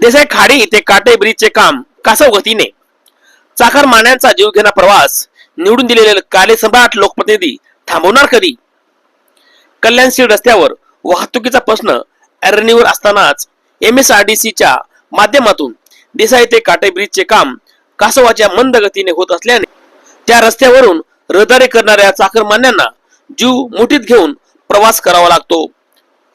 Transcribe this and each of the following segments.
देसाई खाडी ते काटे ब्रिजचे काम कासव गतीने चाकर मान्यांचा जीव घेणा प्रवास निवडून दिलेले काले सम्राट लोकप्रतिनिधी थांबवणार कधी? कल्याणशील रस्त्यावर वाहतुकीचा प्रश्न ऐरणीवर असतानाच एम एस आर डी सीच्या माध्यमातून देसाई ते काटे ब्रिजचे काम कासवाच्या मंद गतीने होत असल्याने त्या रस्त्यावरून रहदारी करणाऱ्या चाकरमान्यांना जीव मुठीत घेऊन प्रवास करावा लागतो.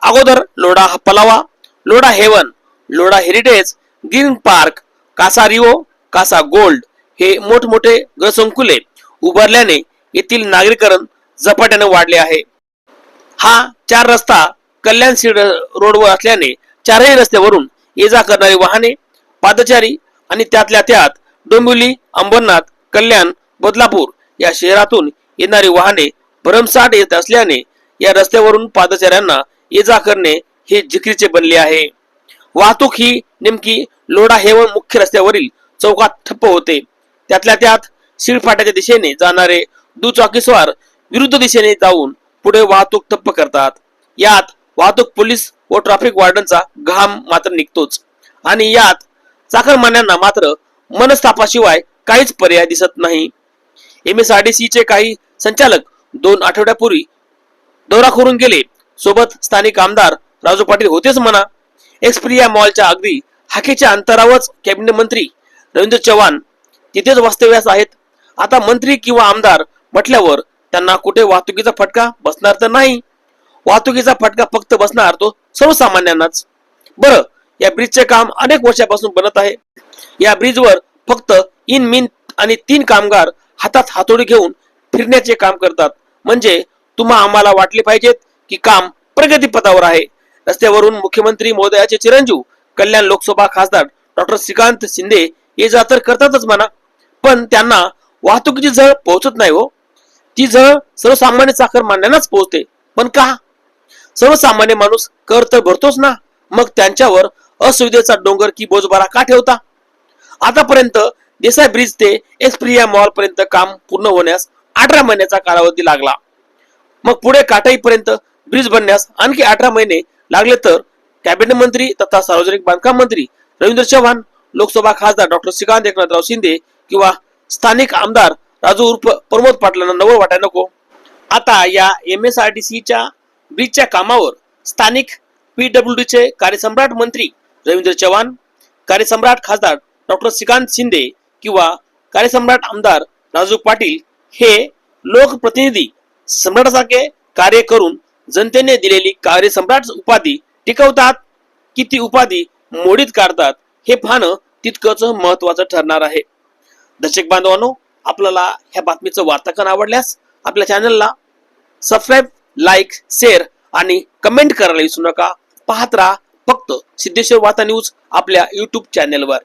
अगोदर Lodha Palava Lodha haven Lodha heritage green park Casa Rio Casa gold हे मोठमोठे गृहसंकुले उभारल्याने येथील नागरीकरण झपाट्याने वाढले आहे. हा चार रस्ता कल्याण सीड रोडवर असल्याने चारही रस्त्यावरून ये जा करणारी वाहने पादचारी आणि त्यातल्या त्यात डोंबिवली अंबरनाथ कल्याण बदलापूर या शहरातून येणारी वाहने भरमसाठ येत असल्याने या रस्त्यावरून पादचाऱ्यांना ये जा करणे हे जिकरीचे बनले आहे. वाहतूक ही नेमकी लोढा हेवन मुख्य रस्त्यावरील चौकात ठप्प होते. त्यातल्या त्यात शिळफाट्याच्या दिशेने जाणारे दुचाकीस्वार विरुद्ध दिशेने जाऊन पुढे वाहतूक ठप्प करतात. यात वाहतूक पोलीस व ट्रॅफिक वार्डनचा घाम मात्र निघतोच. आणि यात चाकरमान्यांना मात्र मनस्तापाशिवाय काहीच पर्याय दिसत नाही. M S R D C चे काही संचालक दोन आठवड्यापूर्वी दौरा करून गेले. सोबत स्थानिक आमदार राजू पाटील होतेच म्हणा एक्सप्रिया मॉलच्या अगदी हाकेच्या अंतरावरच कॅबिनेट मंत्री रवींद्र चव्हाण तिथेच वास्तव्यास आहेत. आता मंत्री किंवा आमदार म्हटल्यावर त्यांना कुठे वाहतुकीचा फटका बसणार तर नाही. वाहतुकीचा फटका फक्त बसणार तो सर्वसामान्यांनाच. बरं या ब्रिजचे काम अनेक वर्षापासून बनत आहे. या ब्रिजवर फक्त इन मिन आणि तीन कामगार हातात हातोडी घेऊन फिरण्याचे काम करतात. म्हणजे तुम्हा आम्हाला वाटले पाहिजेत की काम प्रगतीपथावर आहे. रस्त्यावरून मुख्यमंत्री महोदयाचे चिरंजीव कल्याण लोकसभा खासदार डॉक्टर श्रीकांत शिंदे ये जा तर करतातच म्हणा. पण त्यांना वाहतुकीची झळ पोहोचत नाही हो. ती झळ सर्वसामान्य चाकर पोहोचते. पण का? सर्वसामान्य माणूस कर तर भरतोच ना. मग त्यांच्यावर असुविधेचा डोंगर की बोजबारा का ठेवता? आतापर्यंत देसाई ब्रिज ते एक्सप्रिया मॉल पर्यंत काम पूर्ण होण्यास अठरा महिन्याचा कालावधी लागला. मग पुढे काटाई पर्यंत ब्रिज बनण्यास आणखी अठरा महिने लागले तर कॅबिनेट मंत्री तथा सार्वजनिक बांधकाम मंत्री रवींद्र चव्हाण लोकसभा खासदार डॉक्टर श्रीकांत एकनाथराव शिंदे किंवा स्थानिक आमदार राजू उर्फ प्रमोद पाटलांना नवं वाटाय नको. आता या एम एस आर टी सीच्या ब्रिजच्या कामावर स्थानिक पीडब्ल्यू चे कार्यसम्राट मंत्री रवींद्र चव्हाण कार्यसम्राट खासदार डॉक्टर श्रीकांत शिंदे किंवा कार्यसम्राट आमदार राजू पाटील हे लोकप्रतिनिधी सम्राटासारखे कार्य करून जनतेने दिलेली कार्यसम्राट उपाधी टिकवतात की ती उपाधी मोडीत काढतात हे पाहणं तितकंच महत्वाचं ठरणार आहे. दर्शक बांधवांनो आपल्याला ह्या बातमीचं वार्तांकन आवडल्यास आपल्या चॅनलला सबस्क्राईब लाईक शेअर आणि कमेंट करायला विसरू नका. पाहत राहा फक्त सिद्धेश्वर वार्ता न्यूज आपल्या युट्यूब चॅनेलवर